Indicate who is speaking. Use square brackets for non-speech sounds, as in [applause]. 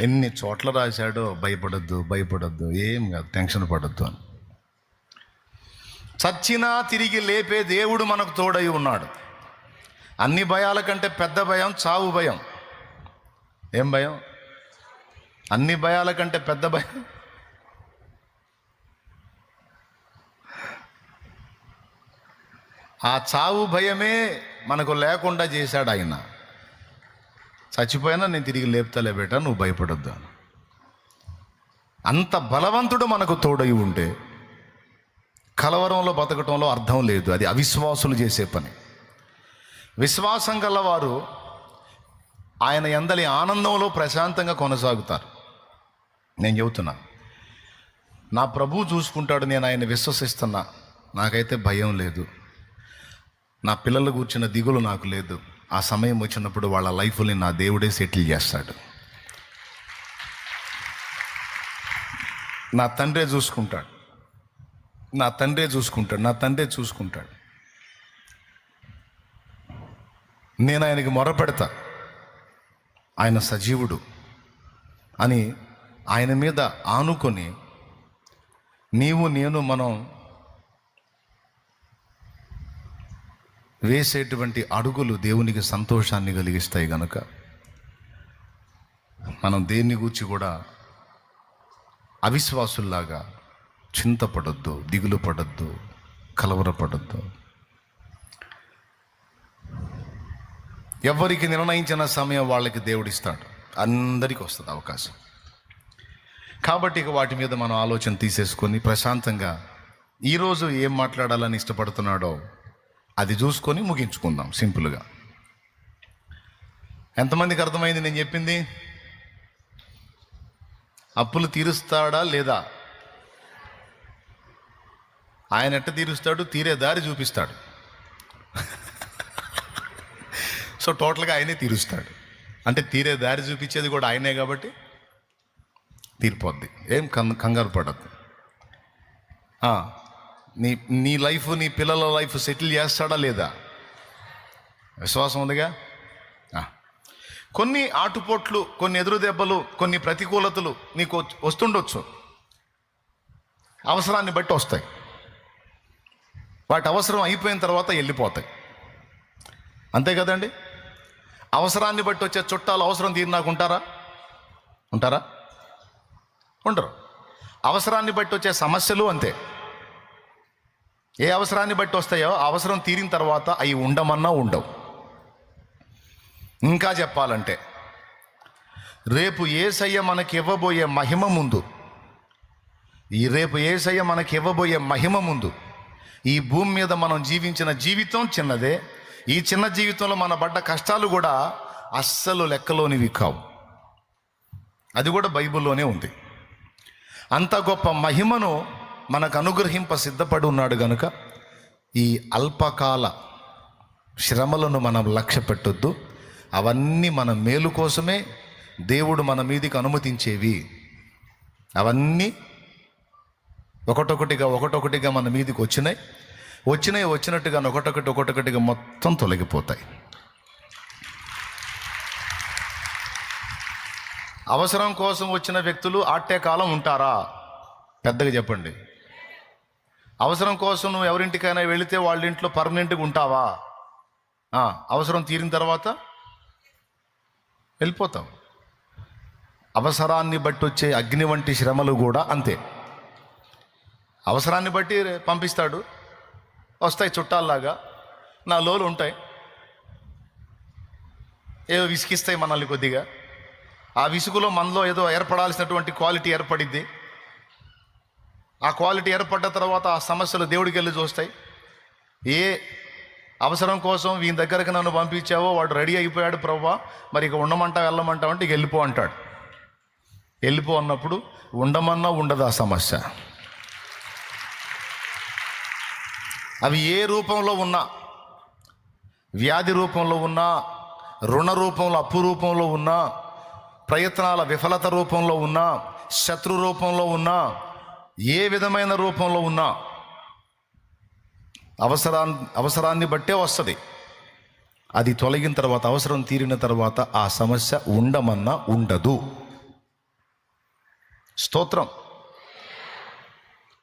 Speaker 1: ఎన్ని చోట్ల రాశాడో భయపడొద్దు భయపడొద్దు ఏం కాదు టెన్షన్ పడొద్దు అని. చచ్చినా తిరిగి లేపే దేవుడు మనకు తోడై ఉన్నాడు. అన్ని భయాల కంటే పెద్ద భయం చావు భయం. ఏం భయం? అన్ని భయాల కంటే పెద్ద భయం. ఆ చావు భయమే మనకు లేకుండా చేశాడు ఆయన. చచ్చిపోయినా నేను తిరిగి లేపుతలే బేట నువ్వు భయపడొద్దు అని. అంత బలవంతుడు మనకు తోడై ఉంటే కలవరంలో బతకటంలో అర్థం లేదు అది అవిశ్వాసులు చేసే పని. విశ్వాసం గలవారు ఆయన ఎందలి ఆనందంలో ప్రశాంతంగా కొనసాగుతారు. నేను చెబుతున్నా నా ప్రభువు చూసుకుంటాడు నేను ఆయన విశ్వసిస్తున్నా నాకైతే భయం లేదు. నా పిల్లలు కూర్చున్న దిగులు నాకు లేదు. ఆ సమయం వచ్చినప్పుడు వాళ్ళ లైఫ్ని నా దేవుడే సెటిల్ చేస్తాడు. నా తండ్రే చూసుకుంటాడు. నా తండ్రే చూసుకుంటాడు. నా తండ్రే చూసుకుంటాడు. నేను ఆయనకి మొరపెడతా. ఆయన సజీవుడు అని ఆయన మీద ఆనుకొని నీవు నేను మనం వేసేటువంటి అడుగులు దేవునికి సంతోషాన్ని కలిగిస్తాయి గనుక మనం దేన్ని గూర్చి కూడా అవిశ్వాసుల్లాగా చింతపడొద్దు దిగులు పడొద్దు కలవరపడద్దు. ఎవరికి నిర్ణయించిన సమయం వాళ్ళకి దేవుడిస్తాడు. అందరికీ వస్తుంది అవకాశం. కాబట్టి ఇక వాటి మీద మనం ఆలోచన తీసేసుకొని ప్రశాంతంగా ఈరోజు ఏం మాట్లాడాలని ఇష్టపడుతున్నాడో అది చూసుకొని ముగించుకుందాం సింపుల్గా. ఎంతమందికి అర్థమైంది నేను చెప్పింది? అప్పులు తీరుస్తాడా లేదా? ఆయన ఎట్ట తీరుస్తాడు? తీరే దారి చూపిస్తాడు. [laughs] సో టోటల్గా ఆయనే తీరుస్తాడు. అంటే తీరే దారి చూపించేది కూడా ఆయనే కాబట్టి తీరిపోద్ది. ఏం కం కంగారు పడద్దు. నీ నీ లైఫ్ నీ పిల్లల లైఫ్ సెటిల్ చేస్తాడా లేదా? విశ్వాసం ఉందిగా? కొన్ని ఆటుపోట్లు కొన్ని ఎదురు దెబ్బలు కొన్ని ప్రతికూలతలు నీకు వస్తుండొచ్చు. అవసరాన్ని బట్టి వస్తాయి. వాటి అవసరం అయిపోయిన తర్వాత వెళ్ళిపోతాయి అంతే కదండి? అవసరాన్ని బట్టి వచ్చే చుట్టాలు అవసరం తీరినాకు ఉంటారా? ఉంటారా? ఉండరు. అవసరాన్ని బట్టి వచ్చే సమస్యలు అంతే. ఏ అవసరాన్ని బట్టి వస్తాయో అవసరం తీరిన తర్వాత అవి ఉండమన్నా ఉండవు. ఇంకా చెప్పాలంటే రేపు ఏసయ్య మనకి ఇవ్వబోయే మహిమ ముందు ఈ రేపు ఏసయ్య మనకి ఇవ్వబోయే మహిమ ముందు ఈ భూమి మీద మనం జీవించిన జీవితం చిన్నదే. ఈ చిన్న జీవితంలో మన పడ్డ కష్టాలు కూడా అస్సలు లెక్కలోనివి కావు. అది కూడా బైబిల్లోనే ఉంది. అంత గొప్ప మహిమను మనకు అనుగ్రహింప సిద్ధపడి ఉన్నాడు గనుక ఈ అల్పకాల శ్రమలను మనం లక్ష్య పెట్టొద్దు. అవన్నీ మన మేలు కోసమే దేవుడు మన మీదికి అనుమతించేవి. అవన్నీ ఒకటొకటిగా ఒకటొకటిగా మన మీదికి వచ్చినాయి. వచ్చినాయి వచ్చినట్టుగా ఒకటొకటి ఒకటొకటిగా మొత్తం తొలగిపోతాయి. అవసరం కోసం వచ్చిన వ్యక్తులు ఆట్టే కాలం ఉంటారా? పెద్దగా చెప్పండి. అవసరం కోసం నువ్వు ఎవరింటికైనా వెళితే వాళ్ళ ఇంట్లో పర్మనెంట్గా ఉంటావా? అవసరం తీరిన తర్వాత వెళ్ళిపోతావు. అవసరాన్ని బట్టి వచ్చే అగ్ని వంటి శ్రమలు కూడా అంతే. అవసరాన్ని బట్టి పంపిస్తాడు. వస్తాయి చుట్టాల్లాగా. నా లోలు ఉంటాయి. ఏదో విసికిస్తాయి మనల్ని కొద్దిగా. ఆ విసుగులో మనలో ఏదో ఏర్పడాల్సినటువంటి క్వాలిటీ ఏర్పడిద్ది. ఆ క్వాలిటీ ఏర్పడ్డ తర్వాత ఆ సమస్యలు దేవుడికి వెళ్ళి చూస్తాయి. ఏ అవసరం కోసం వీని దగ్గరకు నన్ను పంపించావో వాడు రెడీ అయిపోయాడు ప్రవ్వా మరి ఇక ఉండమంటా వెళ్ళమంటావు అంటే ఇక వెళ్ళిపో అంటాడు. వెళ్ళిపో అన్నప్పుడు ఉండమన్నా ఉండదు ఆ సమస్య. అవి ఏ రూపంలో ఉన్నా వ్యాధి రూపంలో ఉన్నా రుణ రూపంలో అప్పు రూపంలో ఉన్నా ప్రయత్నాల విఫలత రూపంలో ఉన్నా శత్రు రూపంలో ఉన్నా ఏ విధమైన రూపంలో ఉన్నా అవసరా అవసరాన్ని బట్టే వస్తుంది. అది తొలగిన తర్వాత అవసరం తీరిన తర్వాత ఆ సమస్య ఉండమన్నా ఉండదు. స్తోత్రం.